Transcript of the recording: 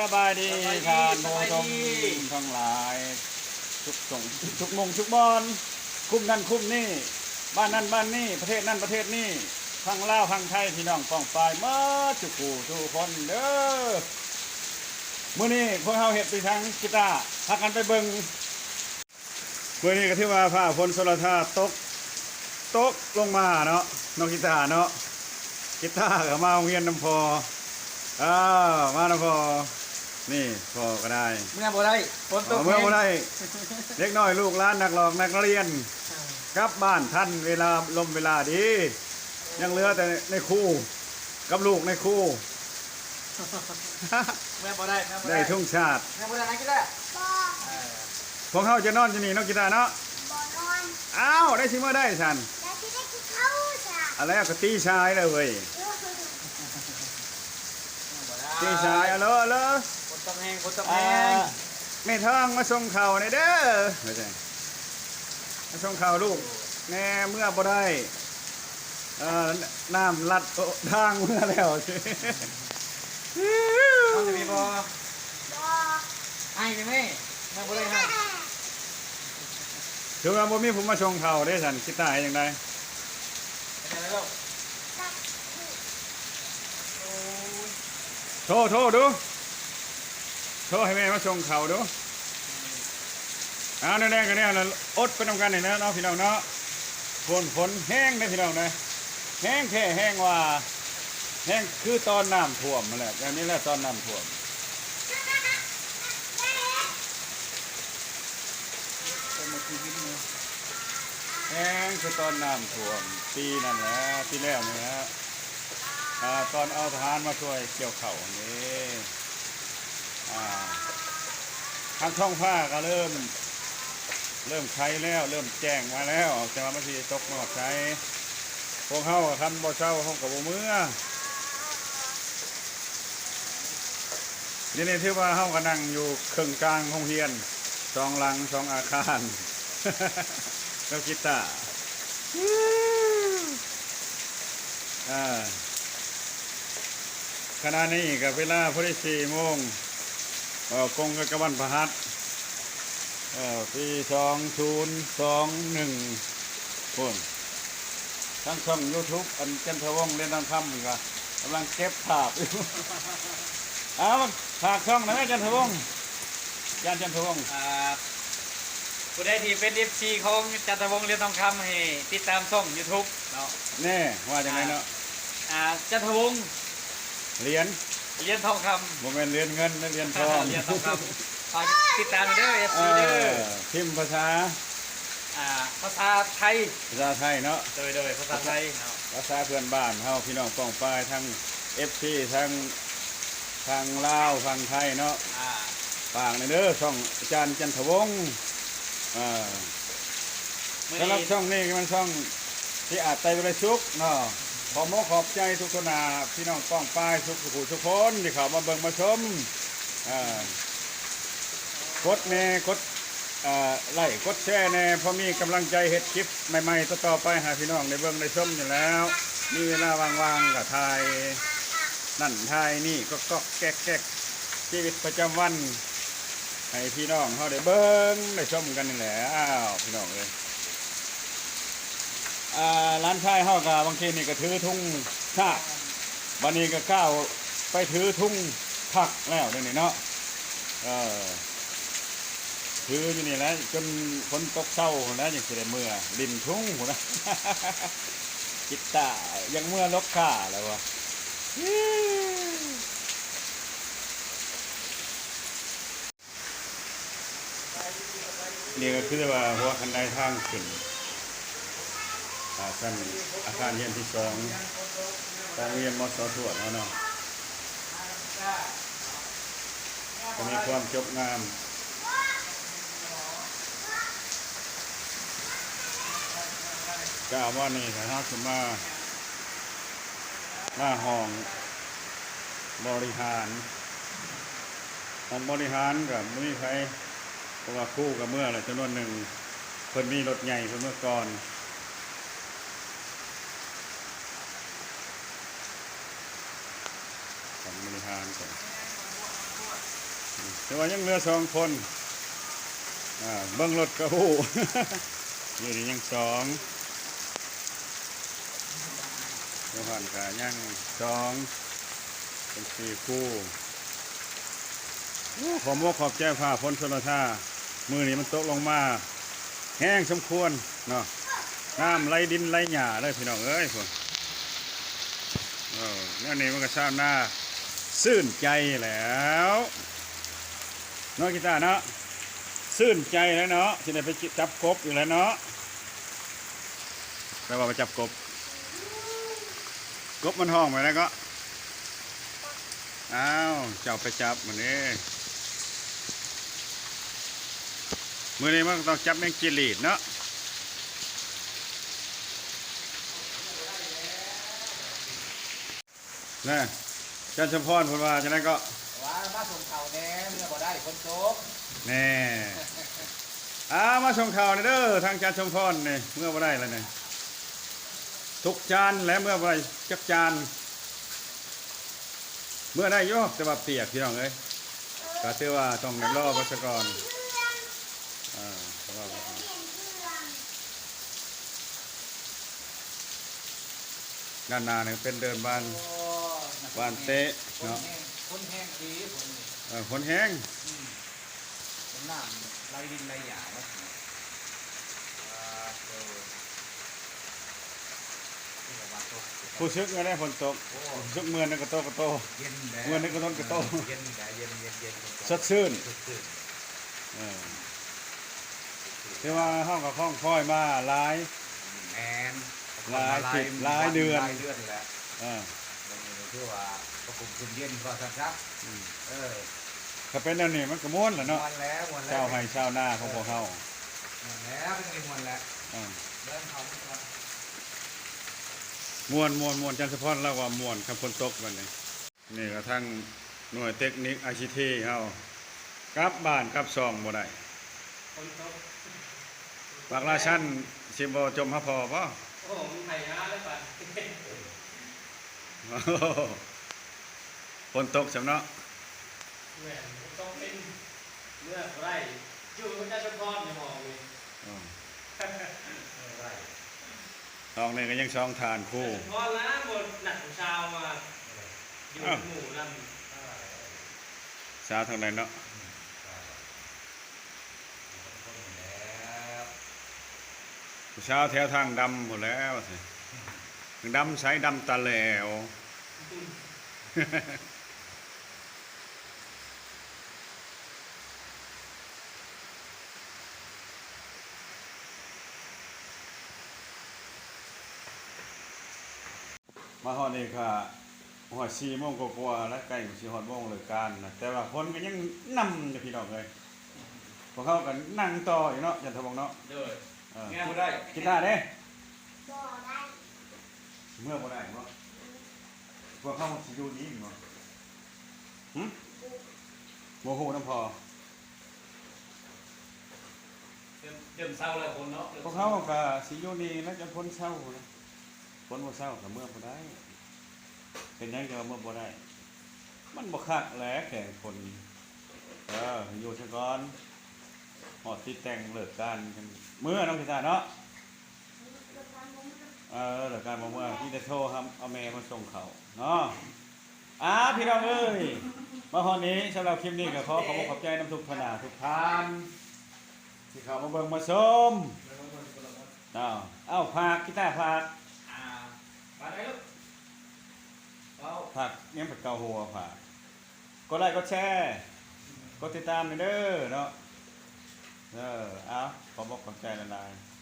สบายดีทานโมตมทั้งหลายทุกส่งทุกมงทุกบอลคุ้มนั่นคุ้มนี่ บ้านนั่นบ้านนี่ประเทศนั่นประเทศนี่ทั้งลาวทั้งไทยพี่น้องป้องปายมาจุกูทุกคนเด้อมื้อนี้พวกเฮาเฮ็ดไปทางกีตาร์พากันไปเบิ่งมื้อนี้ก็ถือว่าฟ้าฝนสลธาตกตกลงมาเนาะน้องกีตาร์เนาะกีตาร์ก็มาโรงเรียนน้ำพอ อ้าวมาน้ำพอนี่พอก็ได้เมื่อบ่ได้ฝนตกเมื่อบ่ได้เล็กน้อยลูกหลานนักหลอกนักเรียนกลับบ้านท่านเวลาลมเวลาดี ยังเหลือแต่ในคู่กับลูกในคู่ เมื่อบ่ได้เมื่อบ่ได้ทุ่งชาติ เมื่อบ่ได้นะก็ได้บอพวกเขาจะนอนที่นี่เนกกีตาร์เนาะบอนอนอ้าวได้สิเมื่อได้สันแล้วที่ได้กินข้าวจ้ะอะไรอะก็ตีชายเลยเว้ยบ่ได้ตีชายเอาเลยเอาเลยฝนตกแห้งฝนตกอ่าแห้งแม่ทองมาส่งเข่าวในอยเด้อไม่ใช่มาส่งเข่าวลูกแน่เมื่อบ่ได้เอ่อน้ำลัดโต๊ะทางเมื่อแล้วสิมันจะมีบ่บอให้ไหมเมื่อบ่ได้ให้ถือว่าบ่มีผมมาชงเขาได้สันคิดตายอย่างไรเป็นไงลูก ตัก โทรโทรดู โทรให้แม่มาชงเขาดูเอาแน่ๆกันเนี่ยเราอดไปทำกันหน่อยนะเนาะพี่น้องเนาะฝนฝนแห้งนะพี่น้องนะแห้งแค่แห้งว่าแห้งคือตอนน้ำท่วมมาแหละแบบนี้แหละตอนน้ำท่วมแห้งคือตอนน้ำท่วมปีนั่นแหละปีแล้วนี่ฮะ ตอนเอาทหารมาช่วยเกี่ยวเข่านี่ทางช่องฟ้าก็เริ่ม เริ่มใช้แล้ว เริ่มแจ้งมาแล้วจะมาบางทีตกมาใช้พวกเขากับคันบ่เช่าห้องกับบ่เมื่อยวนี้ที่ว่าเฮาก็นั่งอยู่เครื่องกลางห้องเรียนสองหลังสองอาคารแล้วกีตาร์อ่า ขณะนี้กับเวลาพอดีสี่โมงเอ่อกงกับกระบันพหัสเอ่อปีสองศูนย์สองหนึ่งคนทั้งช่องยูทูบอันจันทวงศ์เรียนทางคำก็กำลังเก็บภาพอยู่เอาฝากช่องหนะจันทวงศ์ยานจันทวงศ์อ่าผู้ใดที่เป็น FC ของจันทวงศ์เรียนทองคำให้ติดตามช่อง YouTube เนาะแน่ว่าจังไงเนาะอ่าจันทวงศ์ เหรียญเรียนทองคำโมเมนเหรียญเงินและเหรียญทองเรียนทองคำฝากติดตามเด้อเอ FC เด้ออพิมพ์ภาษาอ่าภาษาไทยภาษาไทยเนาะโดยโดยภาษาไทยเนาะภาษาเพื่อนบ้านเฮาพี่น้องป้องปายทั้งเอฟซีทั้งทางลาวทางไทยเนาะอ่าฝากในอยเด้อช่องอาจารย์จันทวงศ์อ่ามื้อสำหรับนี้ช่องนี้ก็มันช่องที่อาจไตบริสุกเนาะ ขอโมขอบใจทุกคนนาพี่น้องป้องป้ายทุกผู้ทุกคนที่เขามาเบิ่งมาชมกดแน่กดไลค์กดแชร์แน่พอมีกำลังใจเฮ็ดคลิปใหม่ๆต่อไปหาพี่น้องได้เบิ่งได้ชมอยู่แล้ว มีเวลาว่างๆก็ถ่ายนั่นทายนี่ก็ก็แก๊กแก๊กชีวิตประจำวันให้พี่น้องเขาได้เบิ้งได้ชมกันนี่แหละอ้าวพี่น้องเลย อ่าร้านชายเขากับบางทีนี่ก็ถือทุ่งชาบันนี้ก็ก้าวไปถือทุ่งผักแล้วเดี๋ยวนี้เนาะเออถืออยู่นี่แหล้วจนฝนตกเศร้าแล้วยังสิได้เมื่อลินทุ่งนะจิตตายังเมื่อลกข่าแล้ววะนี่ก็คือว่าหัวคันไดทางขึ้น อาสั้นอาคารเรียนที่สองของเรียนมสทวดเนาะเนาะก็มีความจบงามกล่าว่านี่นะครับสมาหน้าห้องบริหารห้องบริหารกับม่มีใครเพราะว่าคู่กับเมื่อแหละจำนวนหนึ่งเพิ่นมีรถใหญ่เพิ่นเมื่อก่อนของ บริหารก่อนแต่ว่ายังเหลือสองคนเบิ้งรถกระหู้อยู่นี่ยังสองโยหันกะยังสองเป็นสี่คู่โอ้ขอมกขอบใจฝ่าพ้นชนท่ามือนี้มันตกลงมา แห้งสมควรเนาะน้ำไหลดินไหลหญ้าเลยพี่น้องเอ้ยพวกเออเนี่ยนี่มันก็ชาวนา ซื่นใจแล้วเนาะกีตาร์เนาะซื่นใจแล้วเนาะที่ได้ไปจับกบอยู่แล้วเนาะแปลว่าไปจับกบ กบมันห้องไปแล้วก็อ้าวเจ้าไปจับมันนี่มือนี้มันต้องจับแมงจิลีดเนาะนะ จันชมพรพูดว่าฉะนั้นก็ว่ามาส่งเขาแน่เมื่อบ่ได้คนโตกแน่อ้ามาชมข่าวหน่อยเด้อทางจันชมพรนี่เมื่อบ่ได้แล้วเนี่ยทุกจานและเมื่อบ่ได้จักจาน เมื่อได้โยกแต่ว่าเปียกพี่น้องเอ้ยก็ถือว่าต้องรอวัชกรอ่าแต่ว่าด้านหน้าเนี่ยเป็นเดินบาน บานเตะเนาะคนแห้งดีคนนี่เออคนแห้งคนน้ำไรดินไรหยาเนาะอ่าเออนี่ก็ว่าตกผู้ชึกก็ได้ฝนตกชึกเมือนนก็โตก็โต เย็นแดดเมื่อนี้ก็ต้นกระโต้ เย็นแดดเย็นเย็นเย็นสดชื่นสดชื่นเออแต่ว่าห้องกับห้องคอยมาหลาย แมนหลายสิบหลายเดือน หลายเดือนแหละเออมันนี่ คือว่าก็คุมคุมเย็นก็สักครับอืมเออถ้าเป็นอันนี้มันก็ม้วนแหละเนาะมวนแล้วมวนแล้วเจ้าให้ชาวนาของพวกเฮาหมดแล้วเป็นไงหมดแล้วอ่าเริ่มเขาไม่ก่อนม่วนม่วนม่วนจันทร์สะพอนแล้วว่าม่วนคำฝนตกวันนี้นี่ก็ทั้งหน่วยเทคนิคไอซีทีเฮากลับบ้านกลับซองบ่ได้คนโตปากราชันสิบ่จมหาพอบ่โอ้โหมันไผ่งาเลยป่ะ ฝนตกสำเนาะแหวนต้องเป็นเมื่อไรอยู่กับเจ้าชมพรในหมองเลยอ๋อเมื่อไรทองนี่ก็ยังซองทานคู่ชมพรนะบนหนักของชาวมาอยู่หมู่นั่นสาวทางใดเนาะแล้วผู้สาวแถวทางดำหมดแล้วสิ ดำใช้ดำตะแหลวมาฮอดนี่ค่ะหอด4โมงกว่าๆแล้วใกล้สิฮอดโมงเลิกการนะแต่ว่าคนก็ยังนำอยู่พี่น้องเลยพวกเขาก็นั่งต่ออยู่เนาะจันทบงเนาะเด้อเออแง่ไม่ได้กินได้เด้บ่ได้ เมื่อบ่ได้เนาะพวกเขาสิอยู่นี่เนาะหึบ่ฮู้นำพอเดิมเดิมเศร้าเลยคนเนาะพวกเขาก็สิอยู่นี่แล้วจะพ้นเศร้านะพ้นบ่เศร้าก็เมื่อบ่ได้ เป็นหยังก็เมื่อบ่ได้ มันบ่คักแหละแข่งคนเอออยู่ซะก่อนหอดที่แต่งเลิกการกันเมื่อน้องพิธาเนาะก็ทำผม เออเลิกการบ่เมื่อที่จะโทรครับเอาแม่มาส่งเขาเนาะอ่าพี่น้องเอ้ยมาฮอดนี้สำหรับคลิปนี้ก็ขอขอบคุณขอบใจน้ำทุกขนาทุกท่านที่เข้ามาเบิ่งมาชมอ้าวเอ้าฝากกีตาร์ฝากอ่าไปได้ลูกเอาฝากยังเป็นเกาหัวฝากกดไลค์กดแชร์กดติดตามหน่อยเด้อเนาะเออเอาขอบอกขอบใจละลายๆ